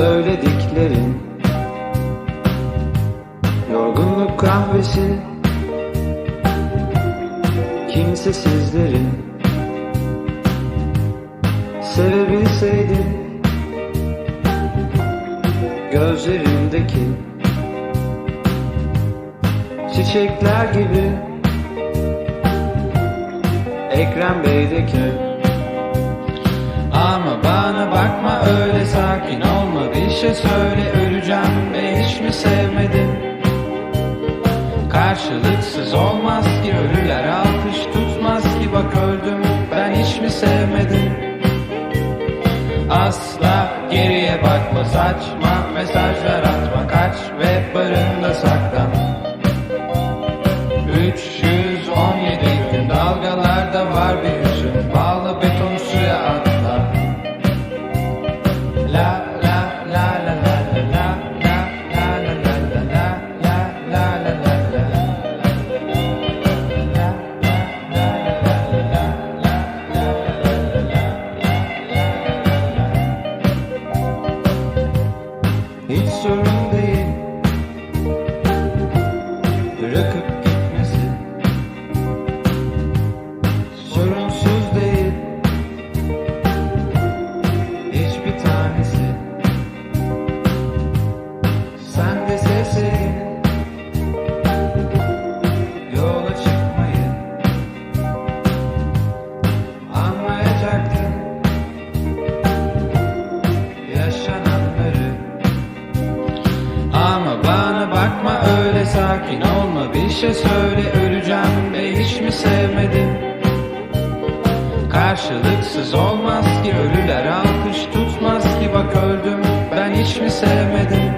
söylediklerin. Yorgunluk kahvesi. Kimsesizlerin Sevebilseydim. Gözlerimdeki Çiçekler gibi. Ekrem Bey'deki. Ama bana bakma öyle sakin ol şey söyle öleceğim ve hiç mi sevmedin? Karşılıksız olmaz ki ölüler alkış tutmaz ki bak öldüm ben hiç mi sevmedim? Asla geriye bakma saçma mesajlar atma kaç ve barında saklan 317 gün dalgalarda var bir hüzün Bağlı beton suya atla La la la surrender. Ateşe söyle öleceğim be hiç mi sevmedin? Karşılıksız olmaz ki ölüler alkış tutmaz ki bak öldüm ben hiç mi sevmedim?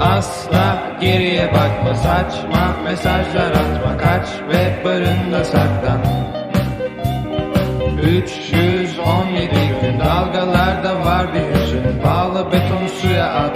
Asla geriye bakma saçma mesajlar atma kaç ve barında saklan 317 gün dalgalarda var bir hüzün bağlı beton suya at